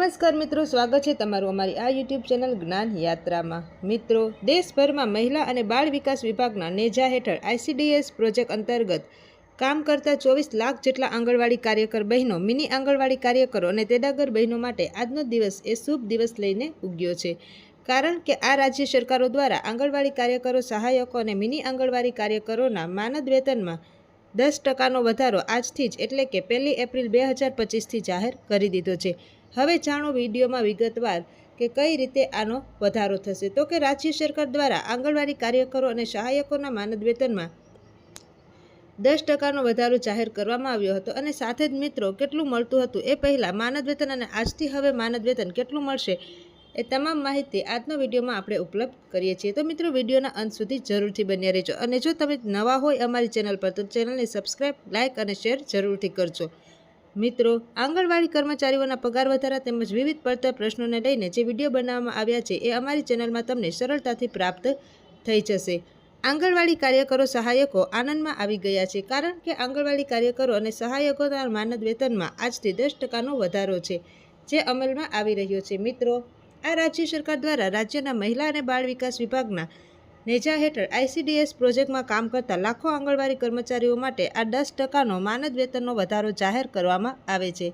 નમસ્કાર મિત્રો, સ્વાગત છે તમારું અમારી આ યુટ્યુબ ચેનલ જ્ઞાન યાત્રામાં. મિત્રો, દેશભરમાં મહિલા અને બાળ વિકાસ વિભાગના નેજા હેઠળ આઈસીડીએસ પ્રોજેક્ટ અંતર્ગત કામ કરતા ચોવીસ લાખ જેટલા આંગણવાડી કાર્યકર બહેનો, મિની આંગણવાડી કાર્યકરો અને તેડાગર બહેનો માટે આજનો દિવસ એ શુભ દિવસ લઈને ઉગ્યો છે. કારણ કે આ રાજ્ય સરકારો દ્વારા આંગણવાડી કાર્યકરો, સહાયકો અને મિની આંગણવાડી કાર્યકરોના માનદ વેતનમાં દસ ટકાનો વધારો આજથી જ એટલે કે પહેલી એપ્રિલ બે હજાર પચીસથી જાહેર કરી દીધો છે. હવે જાણો વિડીયોમાં વિગતવાર કે કઈ રીતે આનો વધારો થશે. તો કે રાજ્ય સરકાર દ્વારા આંગણવાડી કાર્યકરો અને સહાયકોના માનદ વેતનમાં દસ ટકાનો વધારો જાહેર કરવામાં આવ્યો હતો અને સાથે જ મિત્રો કેટલું મળતું હતું એ પહેલાં માનદ વેતન અને આજથી હવે માનદ વેતન કેટલું મળશે એ તમામ માહિતી આજનો વિડીયોમાં આપણે ઉપલબ્ધ કરીએ છીએ. તો મિત્રો વિડીયોના અંત સુધી જરૂરથી બન્યા રહેજો અને જો તમે નવા હોય અમારી ચેનલ પર તો ચેનલને સબસ્ક્રાઈબ લાઇક અને શેર જરૂરથી કરજો. મિત્રો, આંગણવાડી કર્મચારીઓના પગાર વધારા તેમજ વિવિધ પડતર પ્રશ્નોને લઈને જે વીડિયો બનાવવામાં આવ્યા છે, એ અમારી ચેનલમાં તમને સરળતાથી પ્રાપ્ત થઈ જશે. આંગણવાડી કાર્યકરો સહાયકો આનંદમાં આવી ગયા છે, કારણ કે આંગણવાડી કાર્યકરો અને સહાયકોના માનદ વેતનમાં આજથી દસ ટકાનો વધારો છે, જે અમલમાં આવી રહ્યો છે. મિત્રો, આ રાજ્ય સરકાર દ્વારા રાજ્યના મહિલા અને બાળ વિકાસ વિભાગના નેજા હેઠળ આઈસીડીએસ પ્રોજેક્ટમાં કામ કરતા લાખો આંગણવાડી કર્મચારીઓ માટે આ દસ ટકાનો માનદ વેતનનો વધારો જાહેર કરવામાં આવે છે.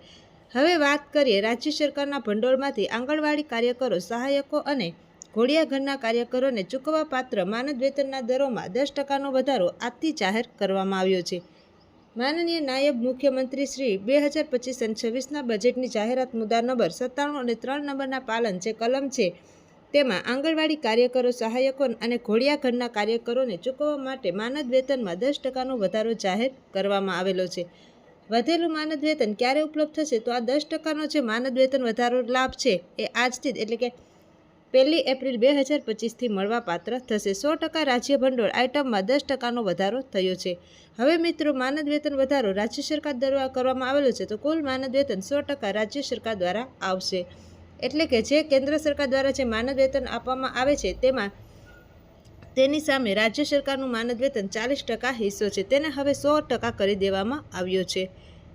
હવે વાત કરીએ રાજ્ય સરકારના ભંડોળમાંથી આંગણવાડી કાર્યકરો, સહાયકો અને ઘોડિયાઘરના કાર્યકરોને ચૂકવવા પાત્ર માનદ વેતનના દરોમાં દસ ટકાનો વધારો આજથી જાહેર કરવામાં આવ્યો છે. માનનીય નાયબ મુખ્યમંત્રી શ્રી બે હજાર પચીસ અને છવ્વીસના બજેટની જાહેરાત મુદ્દા નંબર સત્તાણું અને ત્રણ નંબરના પાલન જે કલમ છે તેમાં આંગણવાડી કાર્યકરો, સહાયકો અને ઘોડિયાઘરના કાર્યકરોને ચૂકવવા માટે માનદ વેતનમાં દસ ટકાનો વધારો જાહેર કરવામાં આવેલો છે. વધેલું માનદ વેતન ક્યારે ઉપલબ્ધ થશે? તો આ દસ ટકાનો જે માનદ વેતન વધારો લાભ છે એ આજથી જ એટલે કે પહેલી એપ્રિલ બે હજાર પચીસથી મળવા પાત્ર થશે. સો ટકા રાજ્ય ભંડોળ આઇટમમાં દસ ટકાનો વધારો થયો છે. હવે મિત્રો, માનદ વેતન વધારો રાજ્ય સરકાર દ્વારા કરવામાં આવેલો છે, તો કુલ માનદ વેતન સો ટકા રાજ્ય સરકાર દ્વારા આવશે. એટલે કે જે કેન્દ્ર સરકાર દ્વારા જે માનદ વેતન આપવામાં આવે છે, તેમાં તેની સામે રાજ્ય સરકારનું માનદ વેતન ચાલીસ ટકા હિસ્સો છે. તેને હવે સો ટકા કરી દેવામાં આવ્યો છે.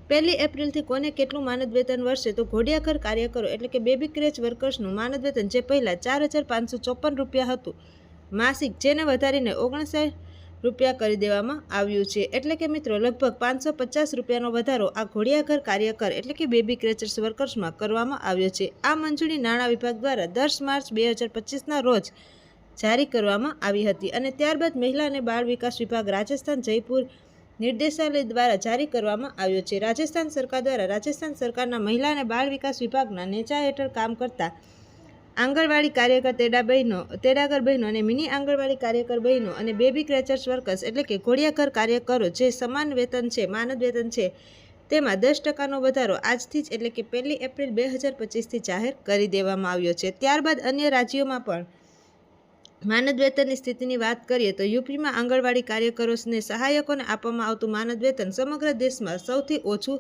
પહેલી એપ્રિલથી કોને કેટલું માનદ વેતન વર્ષે તો ઘોડિયાઘર કાર્યકરો એટલે કે બેબી ક્રેચ વર્કર્સનું માનદ વેતન જે પહેલાં ચાર હજાર પાંચસો ચોપન રૂપિયા હતું, માસિક જેને વધારીને ઓગણસાઠ રૂપિયા કરી દેવામાં આવ્યું છે. એટલે કે મિત્રો, લગભગ પાંચસો પચાસ રૂપિયાનો વધારો આ ઘોડિયાઘર કાર્યકર એટલે કે બેબી ક્રેચર્સ વર્કર્સમાં કરવામાં આવ્યો છે. આ મંજૂરી નાણાં વિભાગ દ્વારા દસ માર્ચ બે હજાર પચીસના રોજ જારી કરવામાં આવી હતી અને ત્યારબાદ મહિલા અને બાળ વિકાસ વિભાગ રાજસ્થાન જયપુર નિર્દેશાલય દ્વારા જારી કરવામાં આવ્યો છે. રાજસ્થાન સરકાર દ્વારા રાજસ્થાન સરકારના મહિલા અને બાળ વિકાસ વિભાગના નેચા હેઠળ કામ કરતા આંગણવાડી કાર્યકર તેડા બહેનો, તેડાગર બહેનો અને મિની આંગણવાડી કાર્યકર બહેનો અને બેબી ક્રેચર્સ વર્કર્સ એટલે કે ઘોડિયાઘર કાર્યકરો જે સમાન વેતન છે, માનદ વેતન છે, તેમાં દસ ટકાનો વધારો આજથી જ એટલે કે પહેલી એપ્રિલ બે હજાર પચીસથી જાહેર કરી દેવામાં આવ્યો છે. ત્યારબાદ અન્ય રાજ્યોમાં પણ માનદ વેતનની સ્થિતિની વાત કરીએ તો યુપીમાં આંગણવાડી કાર્યકરોને સહાયકોને આપવામાં આવતું માનદ વેતન સમગ્ર દેશમાં સૌથી ઓછું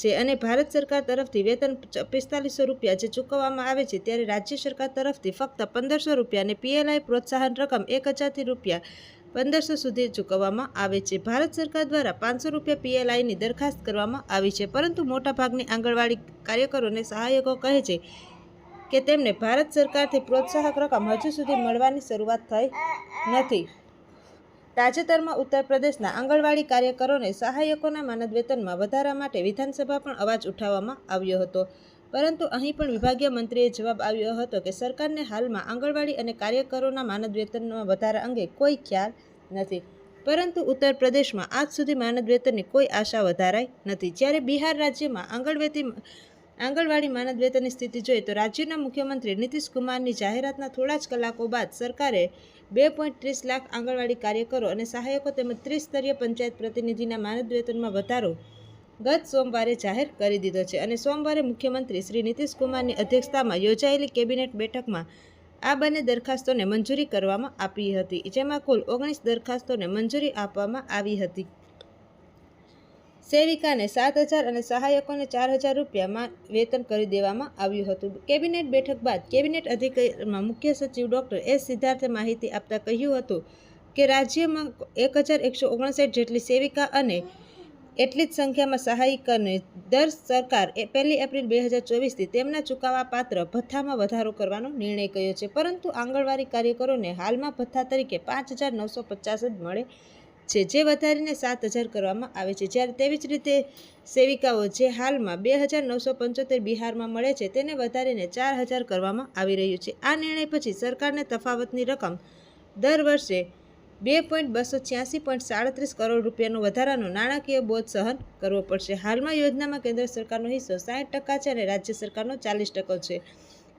છે અને ભારત સરકાર તરફથી વેતન પિસ્તાલીસો રૂપિયા જે ચૂકવવામાં આવે છે ત્યારે રાજ્ય સરકાર તરફથી ફક્ત પંદરસો રૂપિયા અને પીએલઆઈ પ્રોત્સાહન રકમ એક હજારથી રૂપિયા પંદરસો સુધી ચૂકવવામાં આવે છે. ભારત સરકાર દ્વારા પાંચસો રૂપિયા પીએલઆઈની દરખાસ્ત કરવામાં આવી છે, પરંતુ મોટાભાગની આંગણવાડી કાર્યકરોને સહાયકો કહે છે કે તેમને ભારત સરકારથી પ્રોત્સાહક રકમ હજુ સુધી મળવાની શરૂઆત થઈ નથી. તાજેતરમાં ઉત્તર પ્રદેશના આંગણવાડી કાર્યકરોને સહાયકોના માનદ વેતનમાં વધારા માટે વિધાનસભા પણ અવાજ ઉઠાવવામાં આવ્યો હતો. પરંતુ અહીં પણ વિભાગીય મંત્રીએ જવાબ આવ્યો હતો કે સરકારને હાલમાં આંગણવાડી અને કાર્યકરોના માનદ વેતનમાં વધારા અંગે કોઈ ખ્યાલ નથી. પરંતુ ઉત્તર પ્રદેશમાં આજ સુધી માનદ વેતનની કોઈ આશા વધારાઈ નથી. જ્યારે બિહાર રાજ્યમાં આંગણવેતી આંગણવાડી માનદ વેતનની સ્થિતિ જોઈએ તો રાજ્યના મુખ્યમંત્રી નીતિશ કુમારની જાહેરાતના થોડા જ કલાકો બાદ સરકારે બે પોઈન્ટ ત્રીસ લાખ આંગણવાડી કાર્યકરો અને સહાયકો તેમજ ત્રિસ્તરીય પંચાયત પ્રતિનિધિના માનદ વેતનમાં વધારો ગત સોમવારે જાહેર કરી દીધો છે અને સોમવારે મુખ્યમંત્રી શ્રી નીતિશ કુમારની અધ્યક્ષતામાં યોજાયેલી કેબિનેટ બેઠકમાં આ બંને દરખાસ્તોને મંજૂરી કરવામાં આપી હતી, જેમાં કુલ ઓગણીસ દરખાસ્તોને મંજૂરી આપવામાં આવી હતી. સેવિકાને સાત હજાર અને સહાયકોને ચાર હજાર રૂપિયામાં વેતન કરી દેવામાં આવ્યું હતું. કેબિનેટ બેઠક બાદ કેબિનેટ અધિકારીમાં મુખ્ય સચિવ ડોક્ટર એસ સિદ્ધાર્થે માહિતી આપતા કહ્યું હતું કે રાજ્યમાં એક હજાર એકસો ઓગણસાઠ જેટલી સેવિકા અને એટલી જ સંખ્યામાં સહાયિકાને દર સરકાર એ પહેલી એપ્રિલ બે હજાર ચોવીસથી તેમના ચૂકવવા પાત્ર ભથ્થામાં વધારો કરવાનો નિર્ણય કર્યો છે. પરંતુ આંગણવાડી કાર્યકરોને હાલમાં ભથ્થા તરીકે પાંચ હજાર નવસો પચાસ જ મળે છે, જે વધારીને સાત હજાર કરવામાં આવે છે. જ્યારે તેવી જ રીતે સેવિકાઓ જે હાલમાં બે હજાર નવસો પંચોતેર બિહારમાં મળે છે, તેને વધારીને ચાર હજાર કરવામાં આવી રહ્યું છે. આ નિર્ણય પછી સરકારને તફાવતની રકમ દર વર્ષે બે પોઈન્ટ બસો છ્યાસી પોઈન્ટ સાડત્રીસ કરોડ રૂપિયાનો વધારાનો નાણાકીય બોધ સહન કરવો પડશે. હાલમાં યોજનામાં કેન્દ્ર સરકારનો હિસ્સો સાઠ ટકા છે અને રાજ્ય સરકારનો ચાલીસ ટકો છે.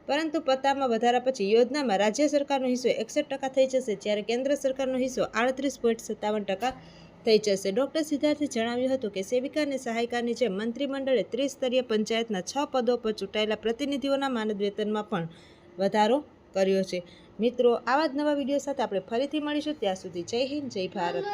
પરંતુ પત્તામાં વધારા પછી યોજનામાં રાજ્ય સરકારનો હિસ્સો એકસઠ ટકા થઈ જશે, જ્યારે કેન્દ્ર સરકારનો હિસ્સો આડત્રીસ પોઈન્ટ સત્તાવન ટકા થઈ જશે. ડોક્ટર સિદ્ધાર્થે જણાવ્યું હતું કે સેવિકા અને સહાયકાની જેમ મંત્રીમંડળે ત્રિસ્તરીય પંચાયતના છ પદો પર ચૂંટાયેલા પ્રતિનિધિઓના માનદ વેતનમાં પણ વધારો કર્યો છે. મિત્રો, આવા જ નવા વીડિયો સાથે આપણે ફરીથી મળીશું. ત્યાં સુધી જય હિન્દ, જય ભારત.